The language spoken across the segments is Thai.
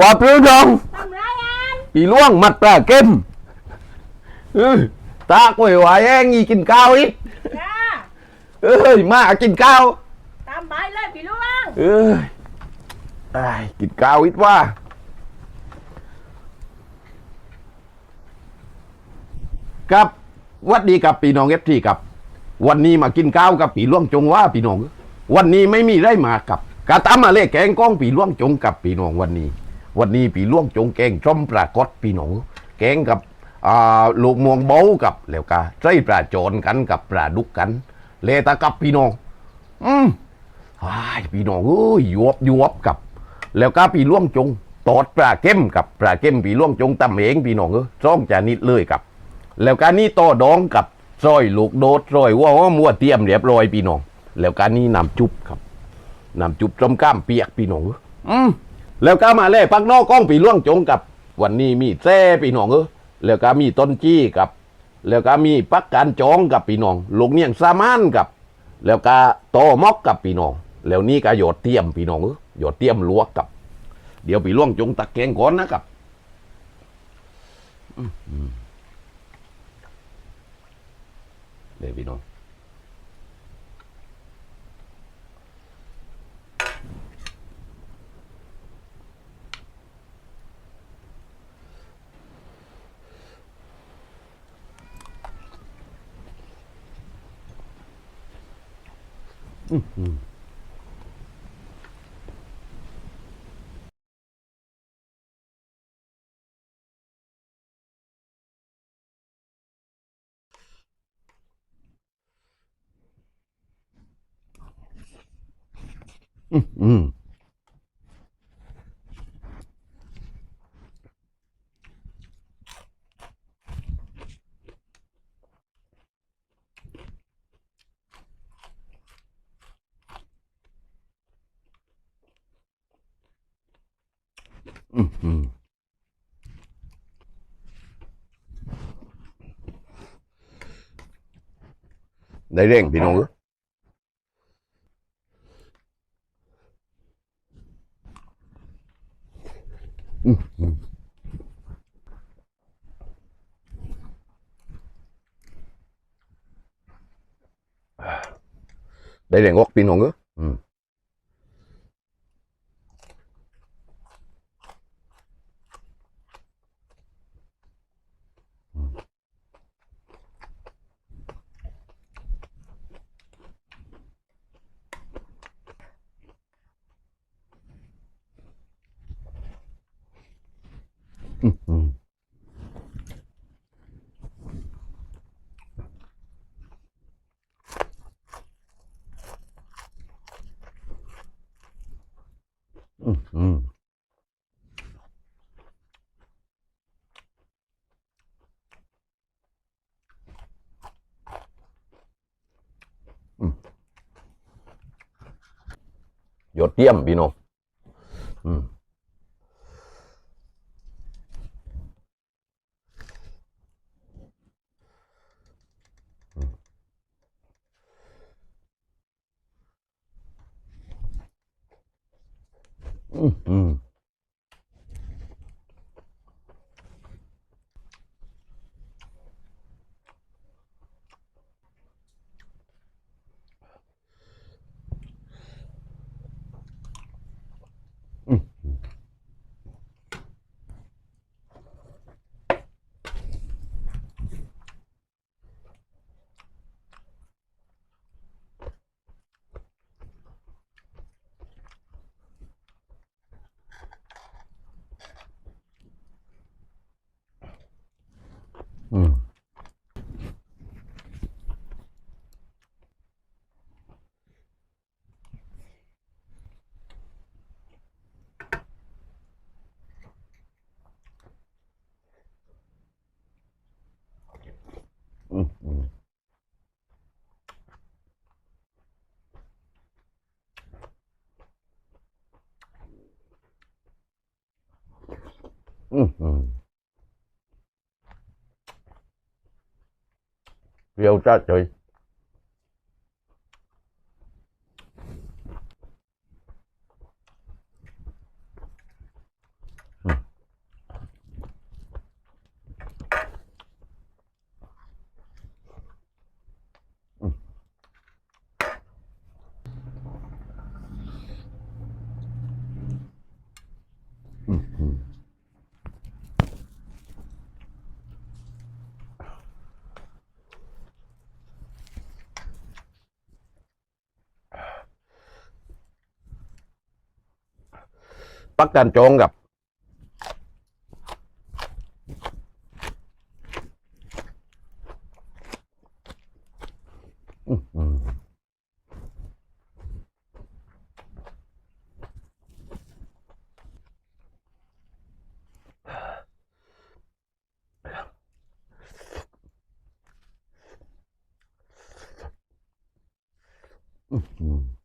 ว่าเปรี้ยวดองทำไรอันปีล่วงมัดปลาเก็มเออตากไว้ไหวแองอีกินข้าวอีกจ้าเอ้ยมากินข้าวตามใบเลยพี่ลุงเอ้ยไอ้ายกินข้าวอีกว่าครับหวัดดีกับปีน้องเอฟทีครับ วันนี้มากินข้าวกับปีล่วงจงว่าปีน้อง วันนี้ไม่มีได้มากับกาตามมาเล่แกงก้องปีล่วงจงกับปีน้องวันนี้ วันนี้ปีล่วงจงแกงส้มปลากดปีนองแกงกับลูกมวงเบากับแล้วก็ใส่ปลาโจนกันกับปลาดุกกัน เลตะกับพี่น้อง อืมไอ้พี่น้องเอ้ยยวบยวบกับ แล้วก็ปีล่วงจงตอดปลาเข้มกับปลาเข้มปีล่วงจงตำเองพี่น้องเอ้ยซ่องจานิดเลยกับ แล้วกานี้ต่อดองกับซอยลูกโดดซอยว่าว่ามัวเตรียมเรียบร้อยพี่น้อง แล้วกานี้น้ำจุบครับน้ำจุบจมกล้ามเปียกพี่น้องอืม แล้วก็มาเล่ปักนอกกล้องปีล่วงจงกับ วันนี้มีแซ่พี่น้องเอ้ยแล้วก็มีต้นจี้กับ แล้วก็มีปักการจองกับพี่น้องลูกเนียงสามานกับ แล้วก็โตมอกกับพี่น้อง แล้วนี่ก็หยดเทียมพี่น้องเอ้ยหยดเทียมลวกกับ เดี๋ยวปีล่วงจงตักแกงก่อนนะครับเดี๋ยวพี่น้อง うん。 ได้เร่งพี่น้องอืมได้เร่งออกพี่น้องเออ ยอดเยี่ยมพี่น้องอืม Mm-hmm. વ્યવતા થઈ பக்கம் சோங்க Mm-hmm.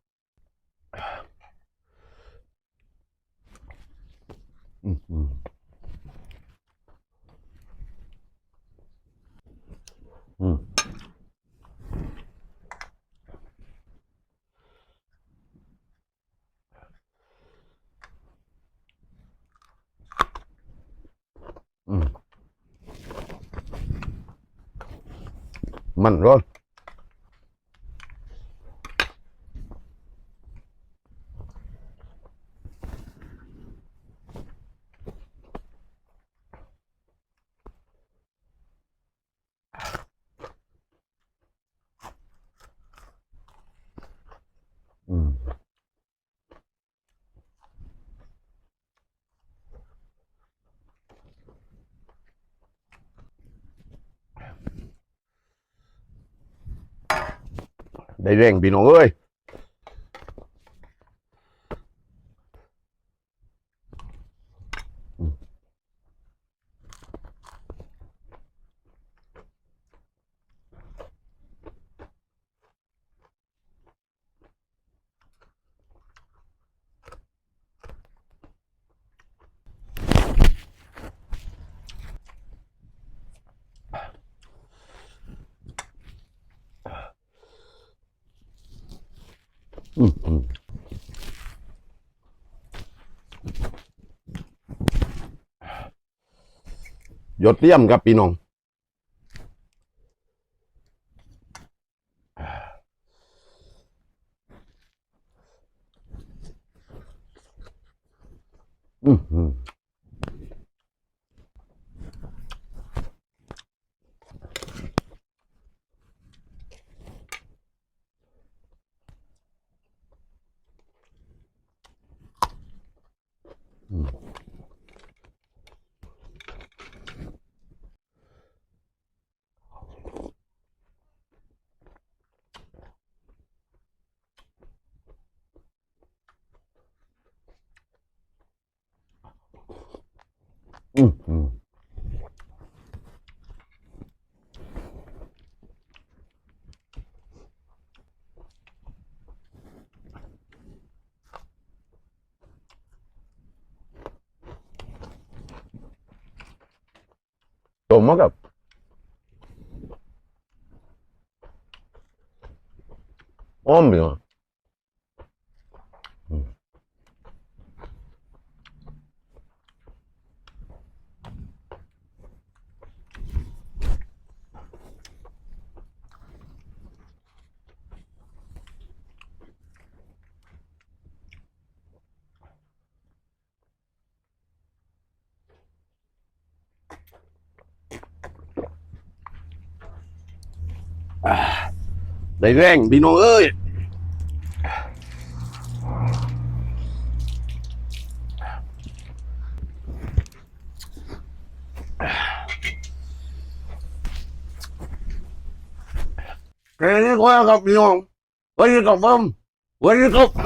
มันร้อน ได้แรงพี่น้องเอ้ย อืมอืมยศเยี่ยมครับพี่น้อง อืม 음. 음, 음. มอืมต้มมากับอ้อมพี่น้อง ได้แรงพี่น้องเอ้ย แค่นี้ก็แล้วครับพี่น้องวันนี้กับผมวันนี้ครับ